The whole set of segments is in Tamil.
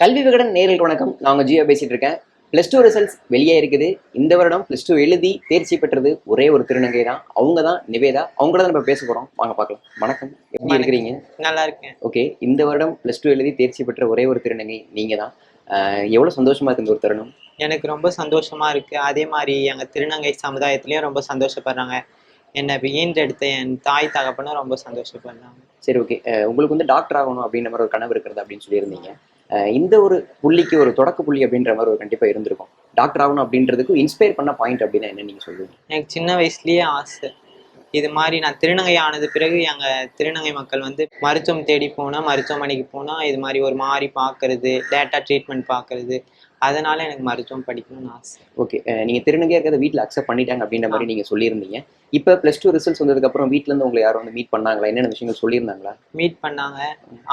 கல்வி விகடன் நேரில் வணக்கம். நான் உங்க ஜியோ பேசிட்டு இருக்கேன். ப்ளஸ் டூ ரிசல்ட்ஸ் வெளியே இருக்குது. இந்த வருடம் ப்ளஸ் டூ எழுதி தேர்ச்சி பெற்றது ஒரே ஒரு திருநங்கை தான். அவங்க தான் நிவேதா. அவங்கள தான் நம்ம பேச போறோம். வாங்க பார்க்கலாம். வணக்கம். எப்படி. இருக்கிறீங்க? நல்லா இருக்கேன். ஓகே இந்த வருடம் ப்ளஸ் டூ எழுதி தேர்ச்சி பெற்ற ஒரே ஒரு திருநங்கை நீங்க தான் ஆஹ் எவ்வளவு சந்தோஷமா இருக்கு இந்த ஒரு தருணம்? எனக்கு ரொம்ப சந்தோஷமா இருக்கு. அதே மாதிரி எங்க திருநங்கை சமுதாயத்திலயும் ரொம்ப சந்தோஷப்படுறாங்க. என்னை ஈன்றெடுத்த என் தாய் தகப்பனும் ரொம்ப சந்தோஷப்படுறாங்க சரி ஓகே உங்களுக்கு வந்து டாக்டர் ஆகணும் அப்படின்ற மாதிரி ஒரு கனவு இருக்கிறது அப்படின்னு சொல்லியிருந்தீங்க. இந்த ஒரு புள்ளிக்கு ஒரு தொடக்க புள்ளி அப்படின்ற மாதிரி ஒரு கண்டிப்பா இருந்திருக்கும். டாக்டர் ஆகணும் அப்படின்றதுக்கு இன்ஸ்பயர் பண்ண பாயிண்ட் அப்படின்னா என்ன நீங்க சொல்லுவீங்க? எனக்கு சின்ன வயசுலயே ஆசை. இது மாதிரி நான் திருநங்கை ஆனது பிறகு எங்க திருநங்கை மக்கள் வந்து மருத்துவம் தேடி போனா மருத்துவமனைக்கு போனா இது மாதிரி ஒரு மாதிரி பார்க்கிறது டேட்டா ட்ரீட்மெண்ட் பார்க்கிறது அதனால எனக்கு மருத்துவம் படிக்கணும்னு ஆசை. ஓகே நீங்க திருநங்கையா இருக்கிறத வீட்ல அக்செப்ட் பண்ணிட்டாங்க அப்படின்ற மாதிரி நீங்க சொல்லியிருந்தீங்க. இப்போ ப்ளஸ் டூ ரிசல்ட்ஸ் வந்ததுக்கு அப்புறம் வீட்ல இருந்து உங்களை யாரும் வந்து மீட் பண்ணாங்களா? என்னென்ன விஷயங்கள் சொல்லியிருந்தாங்களா? மீட் பண்ணாங்க.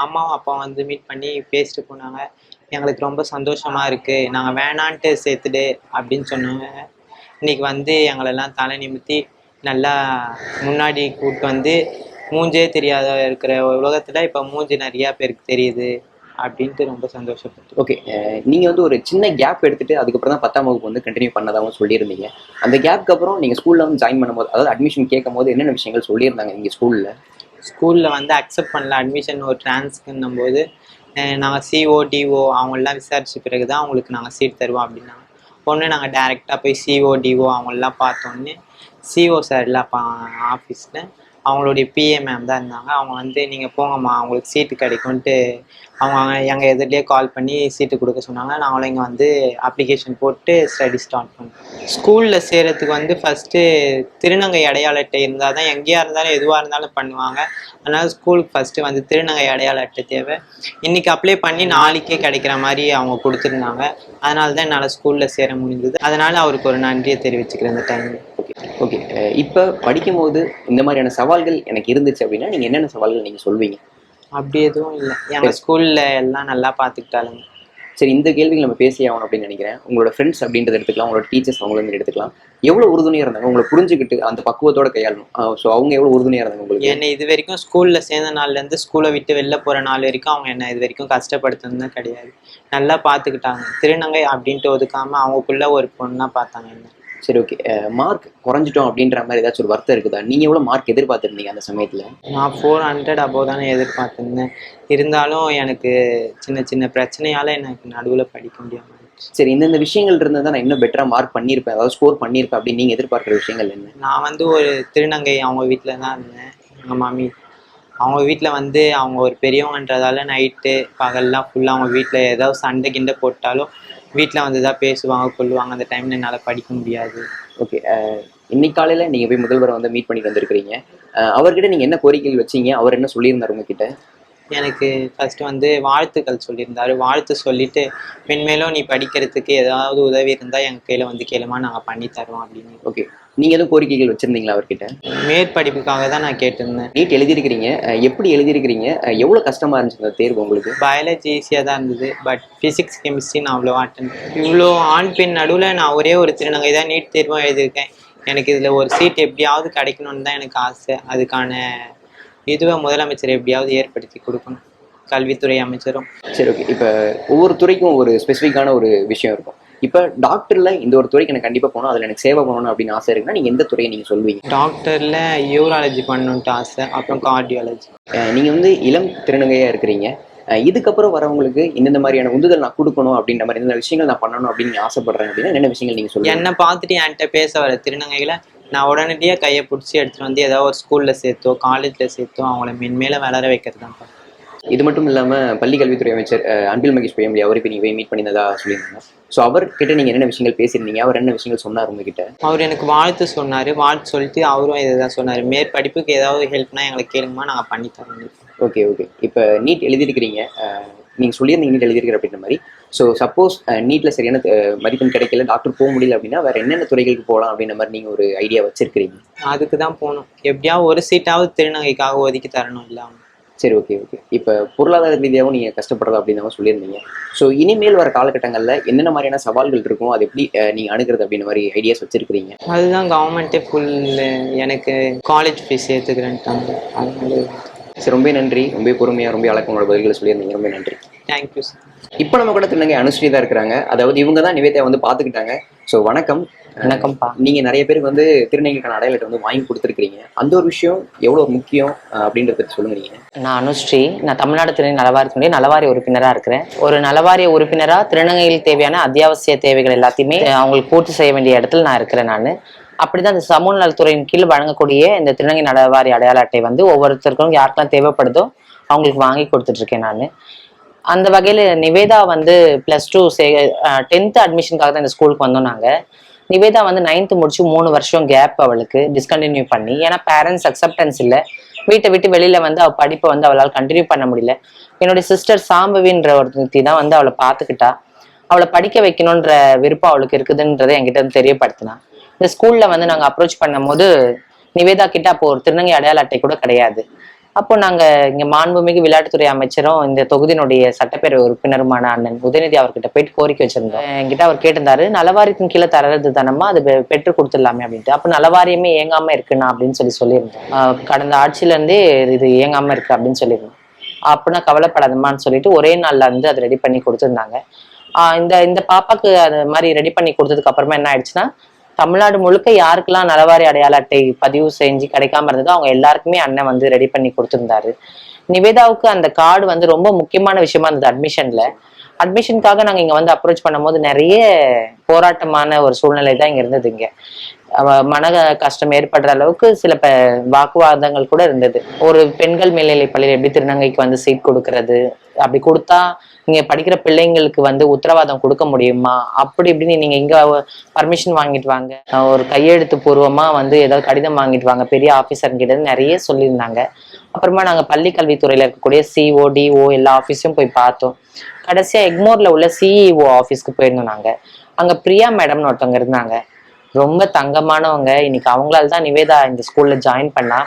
அம்மாவும் அப்பாவும் வந்து மீட் பண்ணி பேசிட்டு போனாங்க. எங்களுக்கு ரொம்ப சந்தோஷமா இருக்கு. நாங்க வேணான்ட்டு சேர்த்துடு அப்படின்னு சொன்னாங்க. இன்னைக்கு வந்து எங்களெல்லாம் தலை நிமித்தி நல்லா முன்னாடி கூப்பிட்டு வந்து மூஞ்சே தெரியாத இருக்கிற உலகத்துல இப்ப மூஞ்சி நிறைய பேருக்கு தெரியுது. அப்படின்ட்டு ரொம்ப சந்தோஷப்பட்டு ஓகே நீங்க வந்து ஒரு சின்ன கேப் எடுத்துட்டு அதுக்கப்புறம் தான் பத்தாம் வகுப்பு வந்து கண்டினியூ பண்ணதாகவும் சொல்லியிருந்தீங்க. அந்த கேப்க்கு அப்புறம் நீங்க ஸ்கூல்ல வந்து ஜாயின் பண்ணும்போது அதாவது அட்மிஷன் கேட்கும் போது என்னென்ன விஷயங்கள் சொல்லியிருந்தாங்க நீங்க ஸ்கூல்ல ஸ்கூல்ல வந்து அக்செப்ட் பண்ணல. அட்மிஷன் ஒரு டிரான்ஸ்க்குன்னும் போது அஹ் நாங்க சிஓ டிஓ அவங்களெல்லாம் விசாரிச்ச பிறகு தான் அவங்களுக்கு நாங்கள் சீட் தருவோம் அப்படின்னாங்க. ஒன்று நாங்கள் டேரெக்டாக போய் சிஓ டிஓ அவங்களெல்லாம் பார்த்தோன்னே சிஓ சார் அப்போ ஆஃபீஸில் அவங்களுடைய பிஏ மேம் தான் இருந்தாங்க. அவங்க வந்து நீங்கள் போங்கம்மா அவங்களுக்கு சீட்டு கிடைக்கும்ன்ட்டு அவங்க எங்கள் எதிரிலே கால் பண்ணி சீட்டு கொடுக்க சொன்னாங்க. நாங்களும் இங்கே வந்து அப்ளிகேஷன் போட்டு ஸ்டடி ஸ்டார்ட் பண்ணோம். ஸ்கூலில் சேர்கிறதுக்கு வந்து ஃபஸ்ட்டு திருநங்கை அடையாள அட்டை இருந்தால் தான் எங்கேயா இருந்தாலும் எதுவாக இருந்தாலும் பண்ணுவாங்க. அதனால் ஸ்கூலுக்கு ஃபஸ்ட்டு வந்து திருநங்கை அடையாள அட்டை தேவை. இன்றைக்கி அப்ளை பண்ணி நாளைக்கே கிடைக்கிற மாதிரி அவங்க கொடுத்துருந்தாங்க. அதனால தான் என்னால் ஸ்கூலில் சேர முடிஞ்சது. அதனால் அவருக்கு ஒரு நன்றியை தெரிவிச்சுக்கிறேன் இந்த டைமில் ஓகே ஓகே இப்போ படிக்கும்போது இந்த மாதிரியான சவால்கள் எனக்கு இருந்துச்சு அப்படின்னா நீங்கள் என்னென்ன சவால்கள் நீங்கள் சொல்வீங்க? அப்படி எதுவும் இல்லை. எங்கள் ஸ்கூலில் எல்லாம் நல்லா பார்த்துக்கிட்டாலுங்க சரி இந்த கேள்விகள் நம்ம பேசி ஆகணும் அப்படின்னு நினைக்கிறேன். உங்களோட ஃப்ரெண்ட்ஸ் அப்படின்றத எடுத்துக்கலாம். உங்களோட டீச்சர்ஸ் அவங்கள எடுத்துக்கலாம். எவ்வளவு உறுதுணையா இருந்தாங்க? உங்களை புரிஞ்சுக்கிட்டு அந்த பக்குவத்தோட கையாளணும். ஸோ அவங்க எவ்வளவு உறுதுணையா இருந்தாங்க உங்களுக்கு? என்னை இது வரைக்கும் ஸ்கூலில் சேர்ந்த நாள்லேருந்து ஸ்கூலை விட்டு வெளில போகிற நாள் வரைக்கும் அவங்க என்னை இது வரைக்கும் கஷ்டப்படுத்துனது கிடையாது. நல்லா பார்த்துக்கிட்டாங்க திருநங்கை அப்படின்ட்டு ஒதுக்காமல் அவங்களுக்குள்ள ஒரு பொண்ணாக பார்த்தாங்க என்ன. சரி ஓகே மார்க் குறைஞ்சிட்டோம் அப்படின்ற மாதிரி ஏதாச்சும் ஒரு வருத்தம் இருக்குதா? நீங்க எவ்வளவு மார்க் எதிர்பார்த்திருந்தீங்க அந்த சமயத்துல? நான் ஃபோர் ஹண்ட்ரட் அபோவ் தானே எதிர்பார்த்துருந்தேன். இருந்தாலும் எனக்கு சின்ன சின்ன பிரச்சனையால் எனக்கு நடுவில் படிக்க முடியாமல். சரி இந்தந்த விஷயங்கள் இருந்தால் நான் இன்னும் பெட்டரா மார்க் பண்ணியிருப்பேன் அதாவது ஸ்கோர் பண்ணியிருப்பேன் அப்படின்னு நீங்க எதிர்பார்க்குற விஷயங்கள் என்ன? நான் வந்து ஒரு திருநங்கை அவங்க வீட்டில் தான் இருந்தேன். எங்கள் மாமி. அவங்க வீட்டில் வந்து அவங்க ஒரு பெரியவங்கன்றதால நைட்டு பகல்லாம் ஃபுல்லாக அவங்க வீட்டில் ஏதாவது சண்டை கிண்டை போட்டாலும் வீட்டில் வந்து தான் பேசுவாங்க கொள்ளுவாங்க அந்த டைமில் என்னால் படிக்க முடியாது. ஓகே இன்னைக்கு காலையில நீங்க போய் முதல்வரை வந்து மீட் பண்ணிட்டு வந்திருக்கிறீங்க. அவர்கிட்ட நீங்க என்ன கோரிக்கைகள் வச்சீங்க? அவர் என்ன சொல்லியிருந்தாரு உங்ககிட்ட? எனக்கு ஃபஸ்ட்டு வந்து வாழ்த்துக்கள் சொல்லியிருந்தாரு. வாழ்த்து சொல்லிட்டு மென்மேலும் நீ படிக்கிறதுக்கு ஏதாவது உதவி இருந்தால் எங்கள் கையில் வந்து கேளுமா நாங்கள் பண்ணி தரோம் அப்படின்னு. ஓகே நீங்க எதுவும் கோரிக்கைகள் வச்சிருந்தீங்களா அவர்கிட்ட? மேற்படிப்புக்காக தான் நான் கேட்டிருந்தேன். நீட் எழுதியிருக்கிறீங்க. எப்படி எழுதியிருக்கிறீங்க? அஹ் எவ்வளவு கஷ்டமா இருந்துச்சு அந்த தேர்வு உங்களுக்கு? பயாலஜி ஈஸியாக தான் இருந்தது. பட் ஃபிசிக்ஸ் கெமிஸ்ட்ரி நான் அவ்வளோ அட்டன் இவ்வளோ ஆண் பெண் நடுவில் நான் ஒரே ஒரு திருநங்கை தான் நீட் தேர்வும் எழுதியிருக்கேன். எனக்கு இதில் ஒரு சீட் எப்படியாவது கிடைக்கணும்னு தான் எனக்கு ஆசை. அதுக்கான இதுவை முதலமைச்சர் எப்படியாவது ஏற்படுத்தி கொடுக்கணும். கல்வித்துறை அமைச்சரும். சரி ஓகே இப்போ ஒவ்வொரு துறைக்கும் ஒரு ஸ்பெசிஃபிக்கான ஒரு விஷயம் இருக்கும். இப்போ டாக்டர்ல இந்த ஒரு துறைக்கு எனக்கு கண்டிப்பா போகணும் அதுல எனக்கு சேவை பண்ணணும் அப்படின்னு ஆசை இருக்குன்னா நீங்க எந்த துறையை நீங்க சொல்வீங்க டாக்டரில் யூராலஜி பண்ணணுன்ட்டு ஆசை அப்புறம் கார்டியாலஜி அஹ் நீங்க வந்து இளம் திருநங்கையா இருக்கிறீங்க. இதுக்கப்புறம் வரவங்களுக்கு இந்தந்த மாதிரியான உந்துதல் நான் கொடுக்கணும் அப்படின்ற மாதிரி இந்த விஷயங்கள் நான் பண்ணணும் அப்படின்னு நீங்க ஆசைப்படுறேன் அப்படின்னா என்னென்ன விஷயங்கள் நீங்க சொல்லுவீங்க? என்னை பார்த்துட்டு என்கிட்ட பேச வர திருநங்கைகளை நான் உடனடியாக கையை பிடிச்சி எடுத்துகிட்டு வந்து ஏதாவது ஒரு ஸ்கூலில் சேர்த்தோ காலேஜில் சேர்த்தோ அவங்கள மென்மேல வளர வைக்கிறது தான் இது மட்டும் இல்லாம பள்ளி கல்வித்துறை அமைச்சர் அன்பில் மகேஷ் பொய்யமொழி அவரை இப்போ நீங்க மீட் பண்ணினதா சொல்லியிருந்தாங்க. ஸோ அவர்கிட்ட நீங்க என்னென்ன விஷயங்கள் பேசியிருந்தீங்க? அவர் என்ன விஷயங்கள் சொன்னார் உங்ககிட்ட? அவர் எனக்கு வாழ்த்து சொன்னார். வாழ்த்து சொல்லிட்டு அவரும் இதை தான் சொன்னார். மேற்படிப்புக்கு ஏதாவது ஹெல்ப்னா எங்களுக்கு கேளுங்கம்மா நாங்கள் பண்ணி தரோம். Okay okay. இப்போ நீட் எழுதியிருக்கிறீங்க. அஹ் நீங்க சொல்லியிருந்தீங்க நீட் எழுதியிருக்கிற அப்படின்ற மாதிரி. ஸோ சப்போஸ் நீட்ல சரியான மதிப்பெண் கிடைக்கல டாக்டர் போக முடியல அப்படின்னா வேற என்னென்ன துறைகளுக்கு போகலாம் அப்படின்ற மாதிரி நீங்க ஒரு ஐடியா வச்சிருக்கிறீங்க? அதுக்கு தான் போகணும். எப்படியாவது ஒரு சீட்டாவது திருநங்கைக்காக ஒதுக்கி தரணும் இல்லை அவங்க. சரி ஓகே ஓகே இப்போ பொருளாதார ரீதியாகவும் நீங்கள் கஷ்டப்படுறதா அப்படின்னு சொல்லியிருந்தீங்க. ஸோ இனிமேல் வர காலகட்டங்களில் என்னென்ன மாதிரியான சவால்கள் இருக்கும்? அது எப்படி நீங்கள் அணுகிறது அப்படின்ற மாதிரி ஐடியாஸ் வச்சிருக்கிறீங்க? அதுதான் கவர்மெண்ட்டே ஃபுல் எனக்கு காலேஜ் ஃபீஸ் ஏற்றுக்கிறேன்ட்டாங்க அதனால சரி ரொம்ப நன்றி. ரொம்ப பொறுமையாக ரொம்ப அழகங்களோட பதில்களை சொல்லியிருந்தீங்க. ரொம்ப நன்றி. தேங்க்யூ சார் இப்போ நம்ம கூட திருநங்கை அனுஸ்ரீ தான் இருக்கிறாங்க. அதாவது இவங்க தான் நிவேதா வந்து பார்த்துக்கிட்டாங்க. ஸோ வணக்கம். வணக்கம்ப்பா. நீங்க நிறைய பேருக்கு வந்து திருநங்கைக்கான அடையாளத்தை வந்து வாங்கி கொடுத்துருக்கீங்க அந்த ஒரு விஷயம் எவ்வளவு முக்கியம் அப்படின்றத பத்தி சொல்லுங்க நான் அனுஸ்ரீ. நான் தமிழ்நாடு திருநங்கை நலவாரியத்தினுடைய நலவாரிய உறுப்பினராக இருக்கிறேன். ஒரு நலவாரிய உறுப்பினராக திருநங்கைகளுக்கு தேவையான அத்தியாவசிய தேவைகள் எல்லாத்தையுமே அவங்களுக்கு பூர்த்தி செய்ய வேண்டிய இடத்துல நான் இருக்கிறேன் நான். அப்படிதான் இந்த சமூக நலத்துறையின் கீழ் வழங்கக்கூடிய இந்த திருநங்கை நலவாரிய அடையாள அட்டை வந்து ஒவ்வொருத்தருக்கும் யாருக்கெல்லாம் தேவைப்படுதோ அவங்களுக்கு வாங்கி கொடுத்துட்டு இருக்கேன் நான். அந்த வகையில் நிவேதா வந்து ப்ளஸ் டூ சே டென்த்து அட்மிஷனுக்காக தான் இந்த ஸ்கூலுக்கு வந்தோம் நாங்கள் நிவேதா வந்து நைன்த்து முடிச்சு மூணு வருஷம் கேப் அவளுக்கு டிஸ்கண்டினியூ பண்ணி. ஏன்னா பேரண்ட்ஸ் அக்செப்டன்ஸ் இல்லை. வீட்டை விட்டு வெளியில வந்து அவள் படிப்பை வந்து அவளால் கண்டினியூ பண்ண முடியல. என்னுடைய சிஸ்டர் சாம்பவின்ற ஒருத்தி தான் வந்து அவளை பார்த்துக்கிட்டா. அவளை படிக்க வைக்கணுன்ற விருப்பம் அவளுக்கு இருக்குதுன்றதை என்கிட்ட வந்து தெரியப்படுத்தினா. இந்த ஸ்கூல்ல வந்து நாங்கள் அப்ரோச் பண்ணும்போது நிவேதா கிட்ட அப்போ ஒரு திருநங்கை அடையாள அட்டை கூட கிடையாது. அப்போ நாங்க இங்க மாண்புமிகு விளையாட்டுத்துறை அமைச்சரும் இந்த தொகுதியினுடைய சட்டப்பேரவை உறுப்பினருமான அண்ணன் உதயநிதி அவர்கிட்ட போயிட்டு கோரிக்கை வச்சிருந்தோம். என்கிட்ட அவர் கேட்டிருந்தாரு நலவாரியத்தின் கீழே தரது தானமா அது பெற்று கொடுத்துடலாமே அப்படின்ட்டு. அப்போ நலவாரியமே இயங்காம இருக்குண்ணா அப்படின்னு சொல்லி சொல்லியிருந்தோம். கடந்த ஆட்சியில இருந்தே இது இயங்காம இருக்கு அப்படின்னு சொல்லியிருந்தோம். அப்படின்னா கவலைப்படாதம்மான்னு சொல்லிட்டு ஒரே நாள்ல வந்து அதை ரெடி பண்ணி கொடுத்துருந்தாங்க. ஆஹ் இந்த இந்த பாப்பாக்கு அது மாதிரி ரெடி பண்ணி கொடுத்ததுக்கு அப்புறமா என்ன ஆயிடுச்சுன்னா தமிழ்நாடு முழுக்க யாருக்கெல்லாம் நலவாரி அடையாள அட்டை பதிவு செஞ்சு கிடைக்காம இருந்ததோ அவங்க எல்லாருக்குமே அண்ணன் வந்து ரெடி பண்ணி கொடுத்துருந்தாரு. நிவேதாவுக்கு அந்த கார்டு வந்து ரொம்ப முக்கியமான விஷயமா இருந்தது அட்மிஷன்ல அட்மிஷனுக்காக நாங்க இங்க வந்து அப்ரோச் பண்ணும்போது நிறைய போராட்டமான ஒரு சூழ்நிலை தான் இங்க இருந்தது இங்க. மன கஷ்டம் ஏற்படுற அளவுக்கு சில ப வாக்குவாதங்கள் கூட இருந்தது. ஒரு பெண்கள் மேல்நிலை பள்ளியில் எப்படி திருநங்கைக்கு வந்து சீட் கொடுக்கறது? அப்படி கொடுத்தா நீங்க படிக்கிற பிள்ளைங்களுக்கு வந்து உத்தரவாதம் கொடுக்க முடியுமா? அப்படி இப்படின்னு நீங்க இங்க பர்மிஷன் வாங்கிட்டு வாங்க. ஒரு கையெழுத்து பூர்வமா வந்து ஏதாவது கடிதம் வாங்கிட்டு வாங்க. பெரிய ஆபீசர் கிட்ட நிறைய சொல்லியிருந்தாங்க. அப்புறமா நாங்க பள்ளி கல்வித்துறையில இருக்கக்கூடிய சிஓ டிஓ எல்லா ஆஃபீஸையும் போய் பார்த்தோம். கடைசியா எக்மோர்ல உள்ள சிஇஓ ஆஃபீஸ்க்கு போயிருந்தோம் நாங்க. அங்க பிரியா மேடம்னு ஒருத்தவங்க இருந்தாங்க. ரொம்ப தங்கமானவங்க. இன்னைக்கு அவங்களால தான் நிவேதா இந்த ஸ்கூல்ல ஜாயின் பண்ணா.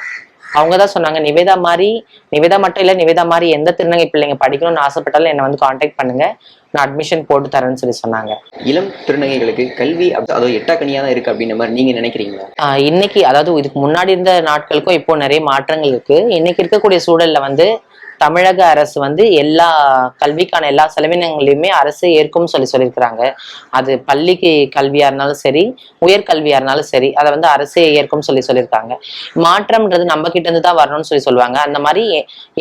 அவங்க தான் சொன்னாங்க நிவேதா மாதிரி நிவேதா மட்டும் இல்ல நிவேதா மாதிரி எந்த திருநங்கை பிள்ளைங்க படிக்கணும்னு ஆசைப்பட்டாலும் என்னை வந்து காண்டாக்ட் பண்ணுங்க. நான் அட்மிஷன் போட்டு தரேன்னு சொல்லி சொன்னாங்க. இளம் திருநங்கைகளுக்கு கல்வி அதாவது எட்டாக்கனியா தான் இருக்கு அப்படின்ற மாதிரி நீங்க நினைக்கிறீங்களா? இன்னைக்கு அதாவது இதுக்கு முன்னாடி இருந்த நாட்களுக்கும் இப்போ நிறைய மாற்றங்கள் இருக்கு. இன்னைக்கு இருக்கக்கூடிய சூழல்ல வந்து தமிழக அரசு வந்து எல்லா கல்விக்கான எல்லா செலவினங்களையுமே அரசு ஏற்கும் சொல்லி சொல்லியிருக்கிறாங்க. அது பள்ளிக்கு கல்வியா இருந்தாலும் சரி உயர்கல்வியா இருந்தாலும் சரி அதை வந்து அரசே ஏற்கும் சொல்லி சொல்லியிருக்காங்க. மாற்றம்ன்றது நம்ம கிட்ட இருந்து தான் வரணும்னு சொல்லி சொல்லுவாங்க. அந்த மாதிரி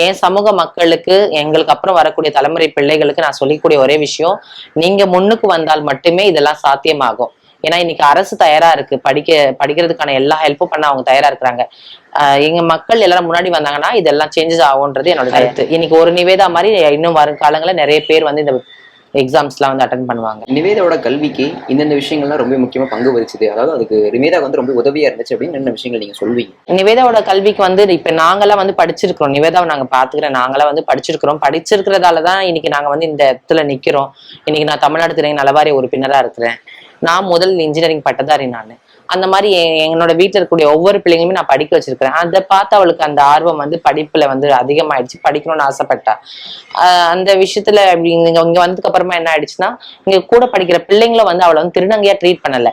என் சமூக மக்களுக்கு எங்களுக்கு அப்புறம் வரக்கூடிய தலைமுறை பிள்ளைகளுக்கு நான் சொல்லிக்கூடிய ஒரே விஷயம் நீங்க முன்னுக்கு வந்தால் மட்டுமே இதெல்லாம் சாத்தியமாகும். ஏன்னா இன்னைக்கு அரசு தயாரா இருக்கு. படிக்க படிக்கிறதுக்கான எல்லா ஹெல்ப்பும் பண்ண அவங்க தயாரா இருக்கிறாங்க. எங்க மக்கள் எல்லாரும் முன்னாடி வந்தாங்கன்னா இதெல்லாம் சேஞ்சஸ் ஆகும்ன்றது என்னோட கருத்து. இன்னைக்கு ஒரு நிவேதா மாதிரி இன்னும் வரும் காலங்களில் நிறைய பேர் வந்து இந்த எக்ஸாம்ஸ்லாம் வந்து அட்டன் பண்ணுவாங்க. நிவேதாவோட கல்விக்கு இந்தந்த விஷயங்கள்லாம் ரொம்ப முக்கியமா பங்கு வகிச்சுது. அதாவது அதுக்கு நிவேதா வந்து ரொம்ப உதவியா இருந்துச்சு அப்படின்னு என்னென்ன விஷயங்கள் நீங்க சொல்வீங்க? நிவேதாவோட கல்விக்கு வந்து இப்ப நாங்கெல்லாம் வந்து படிச்சிருக்கிறோம். நிவேதாவை நாங்க பாத்துக்கிறோம் நாங்களாம் வந்து படிச்சிருக்கிறோம். படிச்சிருக்கிறதால தான் இன்னைக்கு நாங்க வந்து இந்த இடத்துல நிக்கிறோம். இன்னைக்கு நான் தமிழ்நாடு திரை நலவாரிய உறுப்பினரா இருக்கிறேன். நான் முதல் இன்ஜினியரிங் பட்டதாரி நான். அந்த மாதிரி என்னோட வீட்டில் இருக்கக்கூடிய ஒவ்வொரு பிள்ளைங்களுமே நான் படிக்க வச்சிருக்கிறேன். அதை பார்த்து அவளுக்கு அந்த ஆர்வம் வந்து படிப்புல வந்து அதிகமாயிடுச்சு. படிக்கணும்னு ஆசைப்பட்டா. ஆஹ் அந்த விஷயத்துல இங்க இங்க வந்ததுக்கு அப்புறமா என்ன ஆயிடுச்சுன்னா இங்க கூட படிக்கிற பிள்ளைங்களும் வந்து அவளை வந்து திருநங்கையா ட்ரீட் பண்ணல.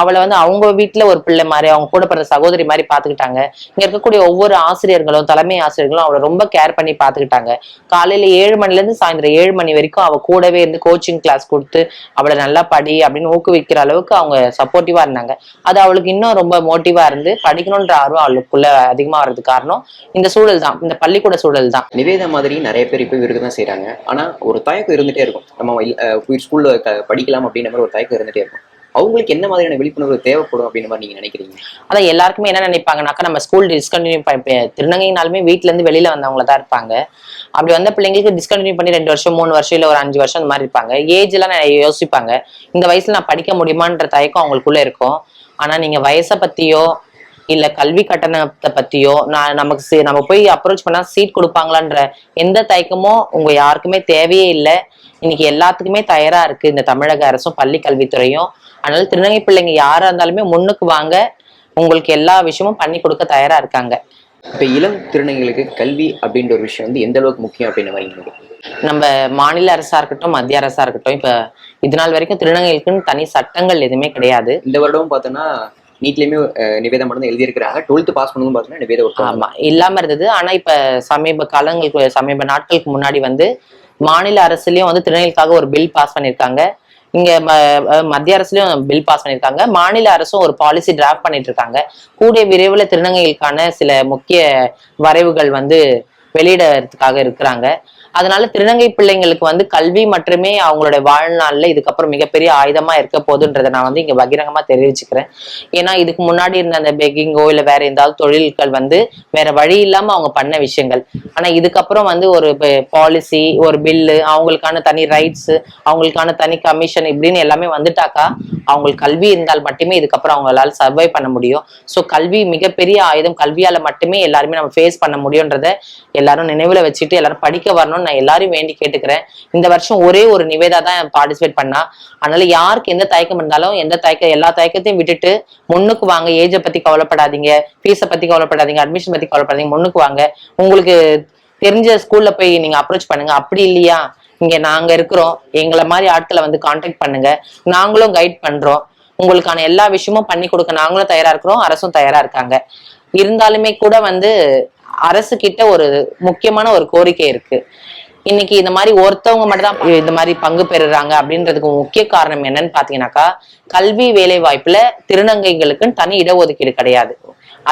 அவளை வந்து அவங்க வீட்டுல ஒரு பிள்ளை மாதிரி அவங்க கூட பிறந்த சகோதரி மாதிரி பாத்துக்கிட்டாங்க. இங்க இருக்கக்கூடிய ஒவ்வொரு ஆசிரியர்களும் தலைமை ஆசிரியர்களும் அவளை ரொம்ப கேர் பண்ணி பாத்துக்கிட்டாங்க. காலையில ஏழு மணில இருந்து சாயந்தரம் ஏழு மணி வரைக்கும் அவ கூடவே இருந்து கோச்சிங் கிளாஸ் கொடுத்து அவளை நல்லா படி அப்படின்னு ஊக்குவிக்கிற அளவுக்கு அவங்க சப்போர்ட்டிவா இருந்தாங்க. அது அவளுக்கு இன்னும் ரொம்ப மோட்டிவா இருந்து படிக்கணும்ன்ற ஆர்வம் அவளுக்குள்ள அதிகமா வர்றதுக்கு காரணம் இந்த சூழல் தான் இந்த பள்ளிக்கூட சூழல் தான். நிவேதா மாதிரி நிறைய பேர் இப்போ இருக்க தான் செய்யறாங்க ஆனா ஒரு தயக்கம் இருந்துட்டே இருக்கும். நம்ம ஸ்கூல்ல படிக்கலாம் அப்படின்ற மாதிரி ஒரு தயக்கம் இருந்துட்டே இருக்கும். அவங்களுக்கு என்ன மாதிரியான விழிப்புணர்வு தேவைப்படும் அப்படின்ற மாதிரி நீங்க நினைக்கிறீங்க? அதான் எல்லாருக்குமே என்ன நினைப்பாங்கனாக்கா நம்ம ஸ்கூல் டிஸ்கண்டினியூ பண்ணி திருநங்கைனாலுமே வீட்டுல இருந்து வெளியில வந்தவங்கள தான் இருப்பாங்க. அப்படி வந்த பிள்ளைங்களுக்கு டிஸ்கண்டினியூ பண்ணி ரெண்டு வருஷம் மூணு வருஷம் இல்ல ஒரு அஞ்சு வருஷம் அந்த மாதிரி இருப்பாங்க. ஏஜ் எல்லாம் யோசிப்பாங்க. இந்த வயசுல நான் படிக்க முடியுமான்ற தயக்கம் அவங்களுக்குள்ள இருக்கும். ஆனா நீங்க வயசை பத்தியோ இல்ல கல்வி கட்டணத்தை பத்தியோ நான் நமக்கு நம்ம போய் அப்ரோச் பண்ணா சீட் கொடுப்பாங்களான்ற எந்த தயக்கமும் உங்க யாருக்குமே தேவையே இல்லை. இன்னைக்கு எல்லாத்துக்குமே தயாரா இருக்கு இந்த தமிழக அரசும் பள்ளி கல்வித்துறையும். அதனால திருநங்கை பிள்ளைங்க யாரா இருந்தாலுமே முன்னுக்கு வாங்க உங்களுக்கு எல்லா விஷயமும் பண்ணி கொடுக்க தயாரா இருக்காங்க. இப்ப இளம் திருநங்கைகளுக்கு கல்வி அப்படின்ற ஒரு விஷயம் வந்து எந்த அளவுக்கு முக்கியம் நீங்க நினைக்கிறீங்க? நம்ம மாநில அரசா இருக்கட்டும் மத்திய அரசா இருக்கட்டும் இப்ப இது நாள் வரைக்கும் திருநங்கைகளுக்குன்னு தனி சட்டங்கள் எதுவுமே கிடையாது. இந்த வருடம் பார்த்தோன்னா நீட்லயுமே அஹ், நிவேதா மட்டும் எழுதியிருக்கிறாங்க. டுவெல்த் பாஸ் பண்ணதும் பார்த்தோன்னா நிவேதா ஆமா. இல்லாம இருந்தது. ஆனா இப்ப சமீப காலங்களுக்கு சமீப நாட்களுக்கு முன்னாடி வந்து மாநில அரசுலயும் வந்து திருநங்கைகளுக்காக ஒரு பில் பாஸ் பண்ணியிருக்காங்க. இங்க ம- மத்திய அரசுலயும் பில் பாஸ் பண்ணிருக்காங்க. மாநில அரசும் ஒரு பாலிசி டிராஃப்ட் பண்ணிட்டு இருக்காங்க கூடிய விரைவில் திருநங்கைகளுக்கான சில முக்கிய வரைவுகள் வந்து வெளியிடறதுக்காக இருக்கிறாங்க. அதனால திருநங்கை பிள்ளைங்களுக்கு வந்து கல்வி மட்டுமே அவங்களுடைய வாழ்நாள்ல இதுக்கப்புறம் மிகப்பெரிய ஆயுதமா இருக்க போதுன்றதை நான் வந்து இங்க பகிரங்கமா தெரிவிச்சுக்கிறேன். ஏன்னா இதுக்கு முன்னாடி இருந்த அந்த பெக்கிங்கோ இல்ல வேற ஏதாவது தொழில்கள் வந்து வேற வழி இல்லாம அவங்க பண்ண விஷயங்கள். ஆனா இதுக்கப்புறம் வந்து ஒரு பாலிசி ஒரு பில்லு அவங்களுக்கான தனி ரைட்ஸ் அவங்களுக்கான தனி கமிஷன் இப்படின்னு எல்லாமே வந்துட்டாக்கா அவங்களுக்கு கல்வி இருந்தால் மட்டுமே இதுக்கப்புறம் அவங்களால சர்வை பண்ண முடியும். ஸோ கல்வி மிகப்பெரிய ஆயுதம். கல்வியால மட்டுமே எல்லாருமே நம்ம ஃபேஸ் பண்ண முடியுன்றத எல்லாரும் நினைவுல வச்சுட்டு எல்லாரும் படிக்க வரணும்னு நான் எல்லாரும் வேண்டி கேட்டுக்கிறேன். இந்த வருஷம் ஒரே ஒரு நிவேதா தான் பார்ட்டிசிபேட் பண்ணா. அதனால யாருக்கு எந்த தயக்கம் இருந்தாலும் எந்த தயக்கம் எல்லா தயக்கத்தையும் விட்டுட்டு முன்னுக்கு வாங்க. ஏஜை பத்தி கவலைப்படாதீங்க. ஃபீஸை பத்தி கவலைப்படாதீங்க. அட்மிஷன் பத்தி கவலைப்படாதீங்க. முன்னுக்கு வாங்க. உங்களுக்கு தெரிஞ்ச ஸ்கூல்ல போய் நீங்க அப்ரோச் பண்ணுங்க. அப்படி இல்லையா? இங்க நாங்க இருக்கிறோம். எங்களை மாதிரி ஆட்களை வந்து காண்டாக்ட் பண்ணுங்க. நாங்களும் கைட் பண்றோம். உங்களுக்கான எல்லா விஷயமும் பண்ணி கொடுக்க நாங்களும் தயாரா இருக்கிறோம். அரசும் தயாரா இருக்காங்க. இருந்தாலுமே கூட வந்து அரசு கிட்ட ஒரு முக்கியமான ஒரு கோரிக்கை இருக்கு. இன்னைக்கு இந்த மாதிரி ஒருத்தவங்க மட்டும் தான் இந்த மாதிரி பங்கு பெறுறாங்க அப்படின்றதுக்கு முக்கிய காரணம் என்னன்னு பாத்தீங்கன்னாக்கா கல்வி வேலை வாய்ப்புல திருநங்கைகளுக்குன்னு தனி இடஒதுக்கீடு கிடையாது.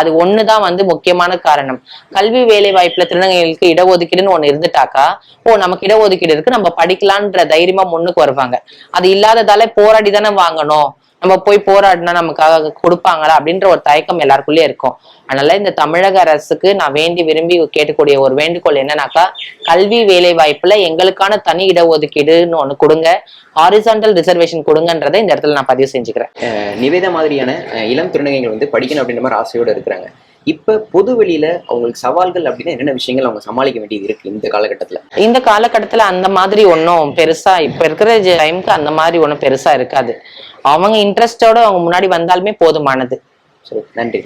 அது ஒண்ணுதான் வந்து முக்கியமான காரணம். கல்வி வேலை வாய்ப்புல திருநங்கைகளுக்கு இடஒதுக்கீடுன்னு ஒண்ணு இருந்துட்டாக்கா ஓ நமக்கு இடஒதுக்கீடு இருக்கு நம்ம படிக்கலான்ற தைரியமா முன்னுக்கு வருவாங்க. அது இல்லாததால போராடி தானே வாங்கணும். நம்ம போய் போராடினா நமக்காக கொடுப்பாங்களா அப்படின்ற ஒரு தயக்கம் எல்லாருக்குள்ளேயே இருக்கும். அதனால இந்த தமிழக அரசுக்கு நான் வேண்டி விரும்பி கேட்கக்கூடிய ஒரு வேண்டுகோள் என்னன்னாக்கா கல்வி வேலை வாய்ப்புல எங்களுக்கான தனி இடஒதுக்கீடுன்னு ஒண்ணு கொடுங்க. ஹாரிசான்டல் ரிசர்வேஷன் கொடுங்கன்றதை இந்த இடத்துல நான் பதிவு செஞ்சுக்கிறேன். நிவேதா மாதிரியான இளம் திருநங்கைகள் வந்து படிக்கணும் அப்படின்ற மாதிரி ஆசையோட இருக்கிறாங்க. இப்ப பொது வெளியில அவங்களுக்கு சவால்கள் அப்படின்னா என்னென்ன விஷயங்கள் அவங்க சமாளிக்க வேண்டியது இருக்கு இந்த காலகட்டத்துல? இந்த காலகட்டத்துல அந்த மாதிரி ஒன்றும் பெருசா இப்ப இருக்கிற டைமுக்கு அந்த மாதிரி ஒன்றும் பெருசா இருக்காது. அவங்க இன்ட்ரெஸ்டோட அவங்க முன்னாடி வந்தாலுமே போதுமானது. சரி நன்றி.